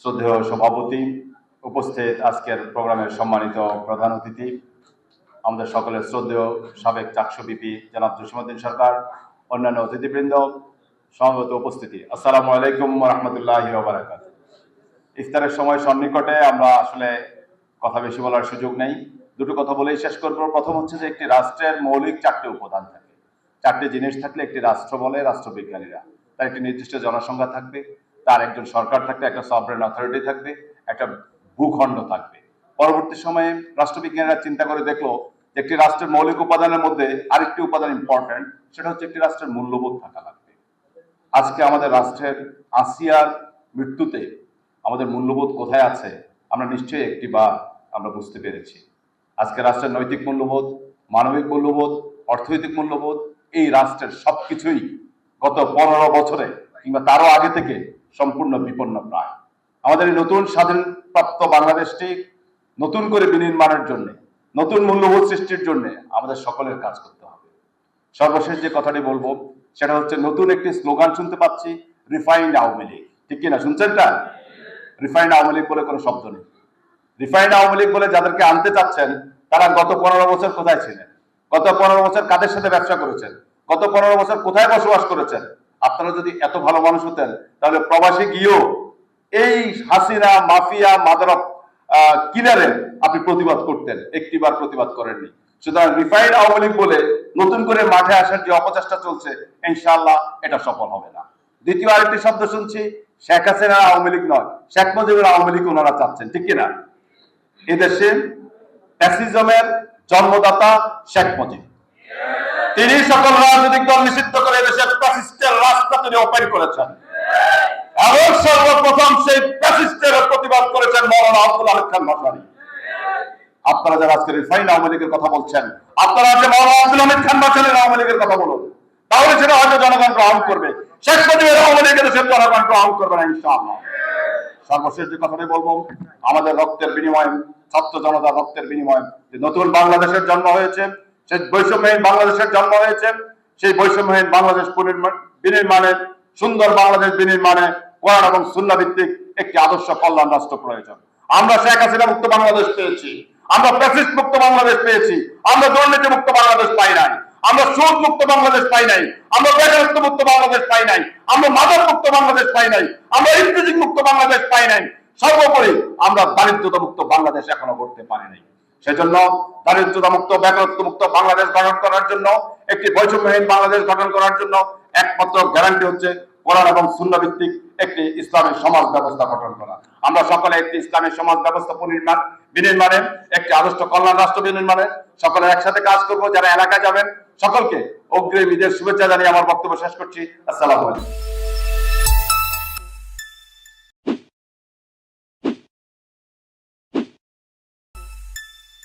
শ্রদ্ধেয় সভাপতি উপস্থিত আজকের প্রোগ্রামের সম্মানিত প্রধান অতিথি, আমাদের সকলের শ্রদ্ধেয় সাবেক চাকসু বিপি জনাব জসিমুদ্দিন সরকার, অন্যান্য অতিথিবৃন্দ, সমবেত উপস্থিতি। আসসালামু আলাইকুম রহমতুল্লাহ বারাকাত ইফতারের সময় সন্নিকটে আমরা আসলে কথা বেশি বলার সুযোগ নেই। দুটো কথা বলেই শেষ করব। প্রথম হচ্ছে যে একটি রাষ্ট্রের মৌলিক চারটি উপাদান থাকে। চারটি জিনিস থাকলে একটি রাষ্ট্র বলে রাষ্ট্রবিজ্ঞানীরা। তার একটি নির্দিষ্ট জনসংখ্যা থাকবে। তার একজন সরকার থাকবে, একটা সভরেন অথরিটি থাকবে, একটা ভূখণ্ড থাকবে। পরবর্তী সময়ে রাষ্ট্রবিজ্ঞানীরা চিন্তা করে দেখল একটি রাষ্ট্রের মৌলিক উপাদানের মধ্যে আরেকটি উপাদান ইম্পর্টেন্ট সেটা হচ্ছে একটি রাষ্ট্রের মূল্যবোধ থাকা লাগবে। আজকে আমাদের রাষ্ট্রের আসিয়ার মৃত্যুতে আমাদের মূল্যবোধ কোথায় আছে, আমরা নিশ্চয়ই একটি বার আমরা বুঝতে পেরেছি। আজকে রাষ্ট্রের নৈতিক মূল্যবোধ, মানবিক মূল্যবোধ, অর্থনৈতিক মূল্যবোধ, এই রাষ্ট্রের সবকিছুই গত পনেরো বছরে কিংবা তারও আগে থেকে সম্পূর্ণ বিপন্ন প্রায়। আমাদের এই নতুন স্বাধীন প্রাপ্ত বাংলাদেশটি নতুন করে বিনির্মাণের জন্য, নতুন মূল্যবোধ সৃষ্টির জন্য আমাদের সকলের কাজ করতে হবে। সর্বশেষ যে কথাটি বলব, সেটা হচ্ছে নতুন একটি স্লোগান শুনতে পাচ্ছি, রিফাইন্ড আওয়ামী লীগ। ঠিক কিনা? শুনছেন তা রিফাইন্ড আওয়ামী লীগ বলে কোনো শব্দ নেই। রিফাইন্ড আওয়ামী লীগ বলে যাদেরকে আনতে চাচ্ছেন, তারা গত পনেরো বছর কোথায় ছিলেন? গত পনেরো বছর কাদের সাথে ব্যবসা করেছেন? গত পনেরো বছর কোথায় বসবাস করেছেন? আপনারা যদি এত ভালো মানুষ হতেন, তাহলে প্রবাসী গিয়েও এই হাসিনা, মাফিয়া মাদারক কিলারের আপনি প্রতিবাদ করতেন। একটিবার প্রতিবাদ করেননি। সুতরাং রিফাইন্ড আওয়ামী লীগ বলে নতুন করে মাঠে আসার যে অপচেষ্টা চলছে, ইনশাআল্লাহ এটা সফল হবে না। দ্বিতীয় আরেকটি শব্দ শুনছি, শেখ হাসিনা আওয়ামী লীগ নয়, শেখ মুজিবুর আওয়ামী লীগ ওনারা চাচ্ছেন, ঠিক কিনা? এদেশে ফ্যাসিজমের জন্মদাতা শেখ মুজিব। তিনি সকল রাজনৈতিক দল নিষিদ্ধ করে দেশের ফ্যাসিস্টের রাস্তা তিনি ওপেন করেছেন। এবং সর্বপ্রথম সেই ফ্যাসিস্টের প্রতিবাদ করেছেন মৌলানা আব্দুল আলী খান ভাসানী আপনারা যারা আজকে রিফাইন আওয়ামী লীগের কথা বলছেন, আপনারা যে মৌলানা আব্দুল হামিদ খান ভাসানীর আওয়ামী লীগের কথা বলুন। তাহলে সেটা হয়তো জনগণ গ্রহণ করবে। শেষ মুজিবের আওয়ামী লীগের দেশের জনগণ গ্রহণ করবে না, ইনশাআল্লাহ। সর্বশেষ যে কথাটি বলব, আমাদের রক্তের বিনিময়ে, ছাত্র জনতা রক্তের বিনিময়ে যে নতুন বাংলাদেশের জন্ম হয়েছে সেই বৈষম্যহীন বাংলাদেশের জন্ম হয়েছে, সেই বৈষম্যহীন বাংলাদেশ বিনির্মাণের সুন্দর বাংলাদেশ বিনির্মাণে কোরআন এবং সুন্না ভিত্তিক একটি আদর্শ কল্যাণ রাষ্ট্র প্রয়োজন। আমরা শেখ হাসিনা মুক্ত বাংলাদেশ পেয়েছি, আমরা প্যাসিস্ট মুক্ত বাংলাদেশ পেয়েছি, আমরা দুর্নীতি মুক্ত বাংলাদেশ পাই নাই, আমরা সুদ মুক্ত বাংলাদেশ পাই নাই, আমরা বেকারত্ব মুক্ত বাংলাদেশ পাই নাই, আমরা মাদক মুক্ত বাংলাদেশ পাই নাই, আমরা ইফতিজিং মুক্ত বাংলাদেশ পাই নাই, সর্বোপরি আমরা দারিদ্রতা মুক্ত বাংলাদেশ এখনও করতে পারি নাই। সেজন্য দারিদ্রতা মুক্ত, বেকারত্ব মুক্ত বাংলাদেশ গঠন করার জন্য, একটি বৈষম্যহীন বাংলাদেশ গঠন করার জন্য একমাত্র গ্যারান্টি হচ্ছে কোরআন এবং শূন্য ভিত্তিক একটি ইসলামী সমাজ ব্যবস্থা গঠন করা। আমরা সকলে একটি ইসলামী সমাজ ব্যবস্থা পুনর্নির্মাণ, বিনির্মাণে, একটি আদর্শ কল্যাণ রাষ্ট্র বিনির্মাণে সকলে একসাথে কাজ করব, যারা এলাকায় যাবেন, সকলকে অগ্রিম ঈদের শুভেচ্ছা জানিয়ে আমার বক্তব্য শেষ করছি। আসসালামু আলাইকুম।